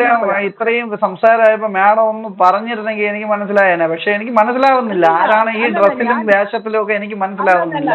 ഇത്രയും ഇത്രയും സംസാരമായപ്പോ മാഡം ഒന്ന് പറഞ്ഞിരുന്നെങ്കിൽ എനിക്ക് മനസ്സിലായേനെ. പക്ഷെ എനിക്ക് മനസ്സിലാവുന്നില്ല. ആരാണ് ഈ ഡ്രസ്സിലും വേഷത്തിലും ഒക്കെ എനിക്ക് മനസ്സിലാവുന്നില്ല.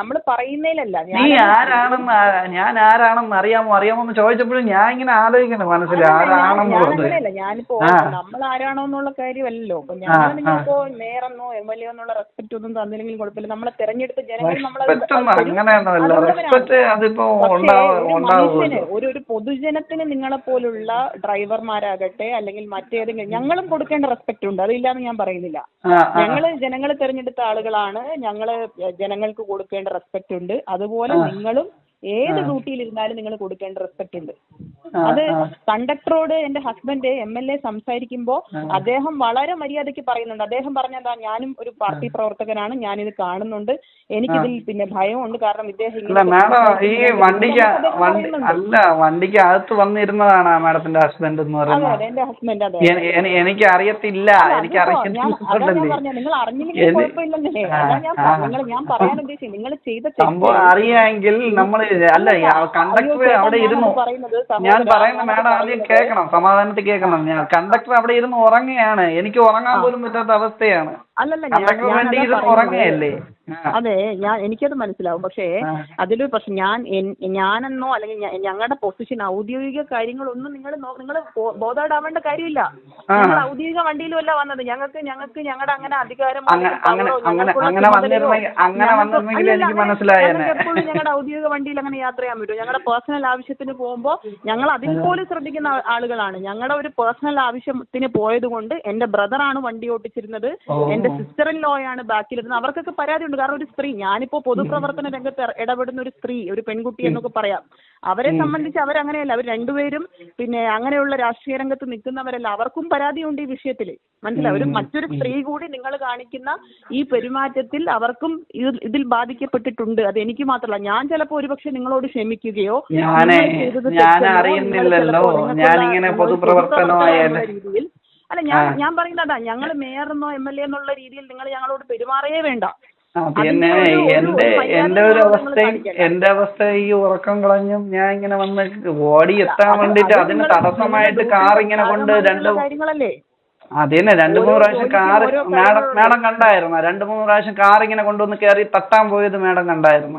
നമ്മൾ പറയുന്നതിലല്ല നീ ആരാണെന്ന് ഞാൻ ആരാണെന്ന് അറിയാമോ അറിയാമോ എന്ന് ചോദിച്ചപ്പോഴും ഞാൻ ഇങ്ങനെ ആലോചിക്കണം മനസ്സിൽ ആരാണെന്ന് പറഞ്ഞു. ഞാനിപ്പോ നമ്മൾ ആരാണോ എന്നുള്ള കാര്യമല്ലല്ലോ. അപ്പൊ ഞാൻ ഞങ്ങൾ ആ. നിങ്ങളിപ്പോ നേരെന്നോ എം എൽ എ എന്നുള്ള റെസ്പെക്ട് ഒന്നും കുഴപ്പമില്ല. നമ്മളെ തെരഞ്ഞെടുത്ത ജനങ്ങൾ നമ്മളെ ഒരു പൊതുജനത്തിന് നിങ്ങളെ പോലുള്ള ഡ്രൈവർമാരാകട്ടെ അല്ലെങ്കിൽ മറ്റേതെങ്കിലും ഞങ്ങളും കൊടുക്കേണ്ട റെസ്പെക്ട് ഉണ്ട്. അതില്ലാന്ന് ഞാൻ പറയുന്നില്ല. ഞങ്ങൾ ജനങ്ങൾ തെരഞ്ഞെടുത്ത ആളുകളാണ്. ഞങ്ങൾ ജനങ്ങൾക്ക് കൊടുക്കേണ്ട റെസ്പെക്ട് ഉണ്ട്. അതുപോലെ നിങ്ങളും ഏത് ഡ്യൂട്ടിയിൽ ഇരുന്നാലും നിങ്ങൾ കൊടുക്കേണ്ട റെസ്പെക്ട് ഉണ്ട്. അത്. കണ്ടക്ടറോട് എന്റെ ഹസ്ബൻഡ് എം എൽ എ സംസാരിക്കുമ്പോ അദ്ദേഹം വളരെ മര്യാദയ്ക്ക് പറയുന്നുണ്ട്. അദ്ദേഹം പറഞ്ഞെന്താ ഞാനും ഒരു പാർട്ടി പ്രവർത്തകനാണ് ഞാൻ ഇത് കാണുന്നുണ്ട് എനിക്കിതിൽ പിന്നെ ഭയമുണ്ട്. കാരണം ഇദ്ദേഹം ഈ വണ്ടിക്ക് വണ്ടി അല്ല വണ്ടിക്ക് അകത്ത് വന്നിരുന്നതാണ് മാഡത്തിന്റെ ഹസ്ബൻഡ് എന്ന് പറയുന്നത്. എന്റെ ഹസ്ബൻഡ് അതെ എനിക്ക് അറിയത്തില്ല എനിക്ക് ഞാൻ നിങ്ങൾ പറയാൻ ഉദ്ദേശിച്ചത് നിങ്ങൾ ചെയ്ത സംഭവം അറിയാമെങ്കിൽ നമ്മൾ അല്ല കണ്ടക്ടർ അവിടെ ഇരുന്നു. ഞാൻ പറയുന്ന മാഡം ആദ്യം കേൾക്കണം സമാധാനത്തിൽ കേൾക്കണം. ഞാൻ കണ്ടക്ടർ അവിടെ ഇരുന്ന് ഉറങ്ങുകയാണ്. എനിക്ക് ഉറങ്ങാൻ പോലും പറ്റാത്ത അവസ്ഥയാണ്. കണ്ടക്ടർ വേണ്ടി ഇരുന്ന് ഉറങ്ങുകയല്ലേ. അതെ ഞാൻ എനിക്കത് മനസ്സിലാവും. പക്ഷേ. അതിലൊരു പ്രശ്നം ഞാൻ ഞാനെന്നോ അല്ലെങ്കിൽ ഞങ്ങളുടെ പൊസിഷൻ ഔദ്യോഗിക കാര്യങ്ങളൊന്നും നിങ്ങൾ നിങ്ങൾ ബോധേഡാവേണ്ട കാര്യമില്ല. ഞങ്ങൾ ഔദ്യോഗിക വണ്ടിയിലുമല്ല വന്നത്. ഞങ്ങൾക്ക് ഞങ്ങൾക്ക് ഞങ്ങളുടെ അങ്ങനെ അധികാരം എപ്പോഴും ഞങ്ങളുടെ ഔദ്യോഗിക വണ്ടിയിൽ അങ്ങനെ യാത്ര ചെയ്യാൻ പറ്റും. ഞങ്ങളുടെ പേഴ്സണൽ ആവശ്യത്തിന് പോകുമ്പോൾ ഞങ്ങൾ അതിൽ പോലും ശ്രദ്ധിക്കുന്ന ആളുകളാണ്. ഞങ്ങളുടെ ഒരു പേഴ്സണൽ ആവശ്യത്തിന് പോയത് കൊണ്ട് എന്റെ ബ്രദറാണ് വണ്ടി ഓടിച്ചിരുന്നത്. എന്റെ സിസ്റ്റർ ഇൻ ലോയാണ് ബാക്കിലിരുന്നത് അവർക്കൊക്കെ പരാതിയുണ്ട് കാരണം ഒരു സ്ത്രീ ഞാനിപ്പോ പൊതുപ്രവർത്തന രംഗത്ത് ഇട- ഇടപെടുന്ന ഒരു സ്ത്രീ ഒരു പെൺകുട്ടി എന്നൊക്കെ പറയാം. അവരെ സംബന്ധിച്ച് അവരങ്ങനെയല്ല. അവർ രണ്ടുപേരും പിന്നെ അങ്ങനെയുള്ള രാഷ്ട്രീയ രംഗത്ത് നിൽക്കുന്നവരല്ല. അവർക്കും പരാതിയുണ്ട് ഈ വിഷയത്തിൽ മനസ്സിലായി? ഒരു മറ്റൊരു സ്ത്രീ കൂടി നിങ്ങൾ കാണിക്കുന്ന ഈ പെരുമാറ്റത്തിൽ അവർക്കും ഇതിൽ ബാധിക്കപ്പെട്ടിട്ടുണ്ട്. അത് എനിക്ക് മാത്രമല്ല. ഞാൻ ചിലപ്പോൾ ഒരുപക്ഷെ നിങ്ങളോട് ക്ഷമിക്കുകയോ ഞാൻ അറിയുന്നില്ലല്ലോ. ഞാനിങ്ങനെ പൊതുപ്രവർത്തനമായ രീതിയിൽ. അല്ല ഞാൻ ഞാൻ പറയുന്നതാ. ഞങ്ങൾ മേയർ എന്നോ എം എൽ എ എന്നുള്ള രീതിയിൽ നിങ്ങൾ ഞങ്ങളോട് പെരുമാറേ വേണ്ട. ആ, പിന്നെ എന്റെ എന്റെ ഒരു അവസ്ഥയും എന്റെ അവസ്ഥ ഈ ഉറക്കം കളഞ്ഞും ഞാൻ ഇങ്ങനെ വന്ന് ഓടി എത്താൻ വേണ്ടിട്ട് അത് അതിന് തടസ്സമായിട്ട് കാർ ഇങ്ങനെ കൊണ്ട് രണ്ട് അത് തന്നെ രണ്ട് മൂന്ന് പ്രാവശ്യം കാർ മാഡം മാഡം കണ്ടായിരുന്ന? രണ്ട് മൂന്ന് പ്രാവശ്യം കാർ ഇങ്ങനെ കൊണ്ടുവന്ന് കയറി തട്ടാൻ പോയത് മാഡം കണ്ടായിരുന്ന?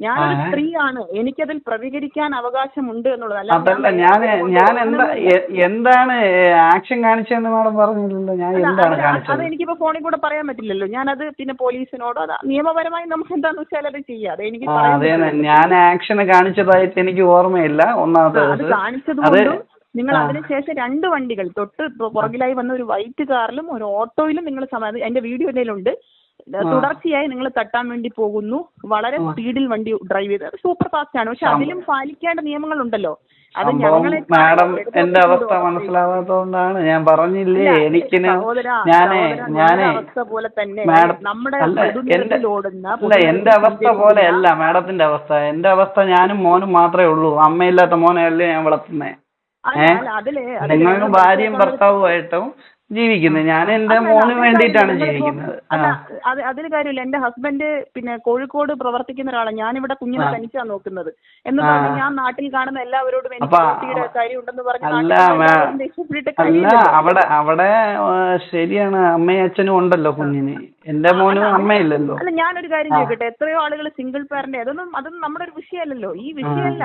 ഞാനൊരു. സ്ത്രീയാണ്. എനിക്കതിൽ പ്രതികരിക്കാൻ അവകാശമുണ്ട് എന്നുള്ളത്. ഞാൻ ഞാൻ എന്താ എന്താണ് ആക്ഷൻ കാണിച്ചതെന്ന് മാഡം പറഞ്ഞില്ലല്ലോ ഞാൻ എന്താണ് അത് അത് കാണിച്ചത്? എനിക്കിപ്പോ ഫോണിൽ കൂടെ പറയാൻ പറ്റില്ലല്ലോ. ഞാനത് പിന്നെ പോലീസിനോടോ അത് നിയമപരമായി നമുക്ക് എന്താന്ന് വെച്ചാൽ അത് ചെയ്യാം. എനിക്ക് അതെ ഞാൻ ആക്ഷൻ കാണിച്ചതായിട്ട് എനിക്ക് ഓർമ്മയില്ല. ഒന്നാമത്തെ ആ, അത് ദിവസം കാണിച്ചത് നിങ്ങൾ. അതിനുശേഷം രണ്ട് വണ്ടികൾ തൊട്ട് പുറകിലായി വന്ന ഒരു വൈറ്റ് കാറിലും ഒരു ഓട്ടോയിലും നിങ്ങൾ സമയത്ത് എന്റെ വീഡിയോ എന്തെങ്കിലുണ്ട് തുടർച്ചയായി നിങ്ങൾ തട്ടാൻ വേണ്ടി പോകുന്നു. വളരെ സ്പീഡിൽ വണ്ടി ഡ്രൈവ് ചെയ്ത്. സൂപ്പർ ഫാസ്റ്റ് ആണ്. പക്ഷെ അതിലും പാലിക്കേണ്ട നിയമങ്ങളുണ്ടല്ലോ. അത് ഞങ്ങളെ മാഡം എന്റെ അവസ്ഥ മനസ്സിലാവാത്തതുകൊണ്ടാണ് ഞാൻ പറഞ്ഞില്ലേ എനിക്ക് ഞാനേ ഞാനേ അവസ്ഥ പോലെ തന്നെ നമ്മുടെ അല്ല എന്റെ അല്ല അവസ്ഥ പോലെ അല്ല മാഡത്തിന്റെ അവസ്ഥ. എന്റെ അവസ്ഥ ഞാനും മോനും മാത്രമേ ഉള്ളൂ. അമ്മയില്ലാത്ത മോനെയല്ലേ ഞാൻ വളർത്തുന്നേ? ഏഹ് നിങ്ങളും നിങ്ങൾക്ക് ഭാര്യയും ഭർത്താവും ഭർത്താവുമായിട്ടും ജീവിക്കുന്നത് ഞാൻ എന്റെ മോന് വേണ്ടിയിട്ടാണ് ജീവിക്കുന്നത്. അത് അതിന് കാര്യമില്ല. എന്റെ ഹസ്ബൻഡ് പിന്നെ കോഴിക്കോട് പ്രവർത്തിക്കുന്ന ഒരാളാണ് ഞാനിവിടെ കുഞ്ഞിനെ തനിച്ചാണ് നോക്കുന്നത്. എന്ന് പറഞ്ഞ് ഞാൻ നാട്ടിൽ കാണുന്ന എല്ലാവരോടും എനിക്ക് കുട്ടിയുടെ ഡ്യൂട്ടിയുടെ കാര്യം ഉണ്ടെന്ന് പറഞ്ഞ് അവിടെ അവിടെ ശരിയാണ്. അമ്മയും അച്ഛനും ഉണ്ടല്ലോ കുഞ്ഞിന്. എന്റെ മോനും അമ്മയില്ലല്ലോ. അല്ല ഞാനൊരു കാര്യം ചോദിക്കട്ടെ. എത്രയോ ആളുകൾ സിംഗിൾ പാരന്റ്. അതൊന്നും അതൊന്നും നമ്മുടെ ഒരു വിഷയമല്ലല്ലോ. ഈ വിഷയമല്ല.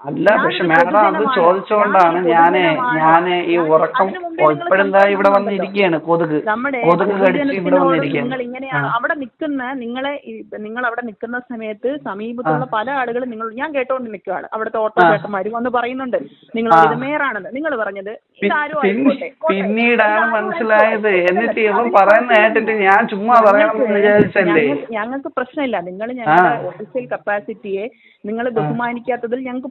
അല്ല പക്ഷെ മാഡം അത്. ചോദിച്ചുകൊണ്ടാണ് ഞാൻ ഞാൻ ഈ ഉറക്കം ഇപ്പോഴെന്താ ഇവിടെ വന്നിരിക്കയാണ് വന്നിരിക്കുകയാണ് കൊതുക് കൊതുക് കടിച്ച് ഇവിടെ നിങ്ങൾ അവിടെ നിൽക്കുന്ന നിങ്ങളെ നിങ്ങൾ അവിടെ നിൽക്കുന്ന സമയത്ത് സമീപത്തുള്ള പല ആളുകളും നിങ്ങൾ ഞാൻ കേട്ടോണ്ട് നിൽക്കുകയാണ് അവിടുത്തെ ഓട്ടോ ചേട്ടന്മാര് വന്ന് പറയുന്നുണ്ട്. നിങ്ങൾ ആ. മേയറാണെന്ന് നിങ്ങൾ പറഞ്ഞത്. പിന്നീടാണ് മനസ്സിലായത്. എന്നിട്ട് ഇവൻ പറയുന്ന കേട്ടിട്ട് ഞാൻ ചുമ്മാ പറയണമെന്ന് വിചാരിച്ചല്ലേ? ഞങ്ങൾക്ക് പ്രശ്നമില്ല. നിങ്ങൾ ഞങ്ങളുടെ ഒഫീഷ്യൽ കപ്പാസിറ്റിയെ നിങ്ങൾ ബഹുമാനിക്കാത്തതിൽ ഞങ്ങൾക്ക്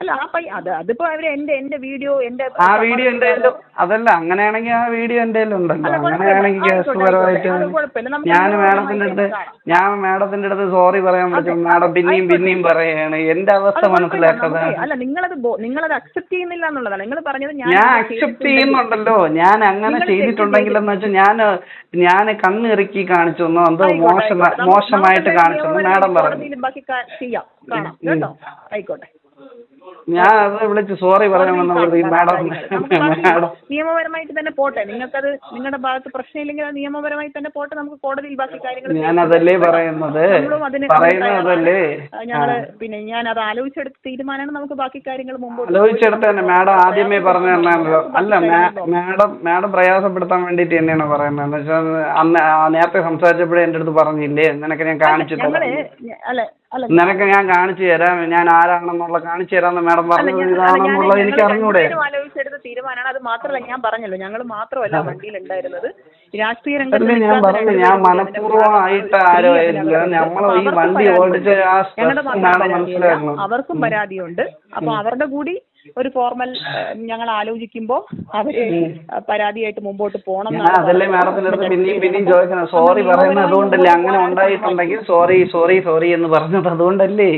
അല്ല ആ പയ്യ അത് അതിപ്പോ അവർ എന്റെ എന്റെ വീഡിയോ എന്റെ ആ വീഡിയോ കയ്യിലും- അതല്ല അങ്ങനെയാണെങ്കിൽ ആ വീഡിയോ എന്റെ ഉണ്ടല്ലോ. അങ്ങനെയാണെങ്കിൽ കേസുപരമായിട്ട് ഞാൻ മാഡത്തിന്റെ അടുത്ത് ഞാൻ മാഡത്തിന്റെ അടുത്ത് സോറി പറയാൻ വിളിച്ചു മാഡം പിന്നെയും. പിന്നെയും പറയാണ് എന്റെ അവസ്ഥ. മനസ്സിലാക്കാതെ. അല്ല നിങ്ങളത് നിങ്ങളത് അക്സെപ്റ്റ് ചെയ്യുന്നില്ല എന്നുള്ളതാണ്. നിങ്ങൾ പറഞ്ഞത് ഞാൻ ഞാൻ അക്സെപ്റ്റ് ചെയ്യുന്നുണ്ടല്ലോ. ഞാൻ അങ്ങനെ ചെയ്തിട്ടുണ്ടെങ്കിൽ എന്ന് വെച്ചാൽ ഞാൻ ഞാൻ കണ്ണിറുക്കി കാണിച്ചു എന്നോ എന്തോ മോശം മോശമായിട്ട് നമുക്ക് കാണിച്ചു മാഡം പറഞ്ഞു. ബാക്കി ചെയ്യാം. കാണാം. കേട്ടോ? ആയിക്കോട്ടെ. no lo ഞാൻ അത് വിളിച്ച് സോറി പറയാൻ മാഡം നിയമപരമായിട്ട് തന്നെ പോട്ടെ. നിങ്ങൾക്കത് നിങ്ങളുടെ ഭാഗത്ത് പ്രശ്നമില്ലെങ്കിൽ അത് നിയമപരമായി തന്നെ പോട്ടെ. നമുക്ക് കോടതിയിൽ ബാക്കി കാര്യങ്ങൾ ചെയ്യാം. അതല്ലേ പറയുന്നത്. പറയുന്നതല്ലേ ഞങ്ങൾ പിന്നെ ഞാൻ അത് ആലോചിച്ചെടുത്ത തീരുമാനമാണ് നമുക്ക് ബാക്കി കാര്യങ്ങൾ മുമ്പോട്ട് ആലോചിച്ചെടുത്ത് തന്നെ. മാഡം ആദ്യമേ പറഞ്ഞു തന്നാണല്ലോ അല്ല മാഡം മാഡം പ്രയാസപ്പെടുത്താൻ വേണ്ടിയിട്ട് തന്നെയാണ് പറയുന്നത്. എന്ന് വെച്ചാൽ അന്ന് നേരത്തെ സംസാരിച്ചപ്പോഴേ എന്റെ അടുത്ത് പറഞ്ഞില്ലേ? നിനക്ക് ഞാൻ കാണിച്ചു തരാം. നിനക്ക് ഞാൻ കാണിച്ചു തരാം. ഞാൻ ആരാണെന്നുള്ള കാണിച്ചു തരാമെന്ന് മാഡം അല്ല, പറഞ്ഞത് ഇതാണെന്നുള്ളത് എനിക്ക് അറിഞ്ഞൂടെ. ആലോചിച്ചെടുത്ത തീരുമാനമാണ് അത് മാത്രമല്ല ഞാൻ പറഞ്ഞല്ലോ ഞങ്ങൾ മാത്രമല്ല വണ്ടിയിൽ ഉണ്ടായിരുന്നത് രാഷ്ട്രീയ രംഗത്ത് ഞാൻ പറഞ്ഞു ഞാൻ മനഃപൂർവമായിട്ട് ആരോ സ്ത്രീ നമ്മൾ ഈ അവർക്കും വണ്ടി പരാതിയുണ്ട്. ആ ഞങ്ങളുടെ സ്ട്രെസ് മാത്രം മാഡം പരാതിയല്ല. മനസ്സിലാക്കണം അവർക്കും പരാതിയുണ്ട്. അപ്പൊ അവരുടെ കൂടി ഒരു ഫോർമൽ ഞങ്ങൾ ആലോചിക്കുമ്പോ അവർ പരാതിയായിട്ട് മുമ്പോട്ട് പോകണം ഞാൻ അതല്ലേ മാഡത്തിന്റെ അടുത്ത് പിന്നെയും പിന്നെയും ചോദിക്കണം സോറി പറയുന്നത് അതുകൊണ്ടല്ലേ അങ്ങനെ ഉണ്ടായിട്ടുണ്ടെങ്കിൽ സോറി സോറി സോറി എന്ന് പറഞ്ഞത് അതുകൊണ്ടല്ലേ?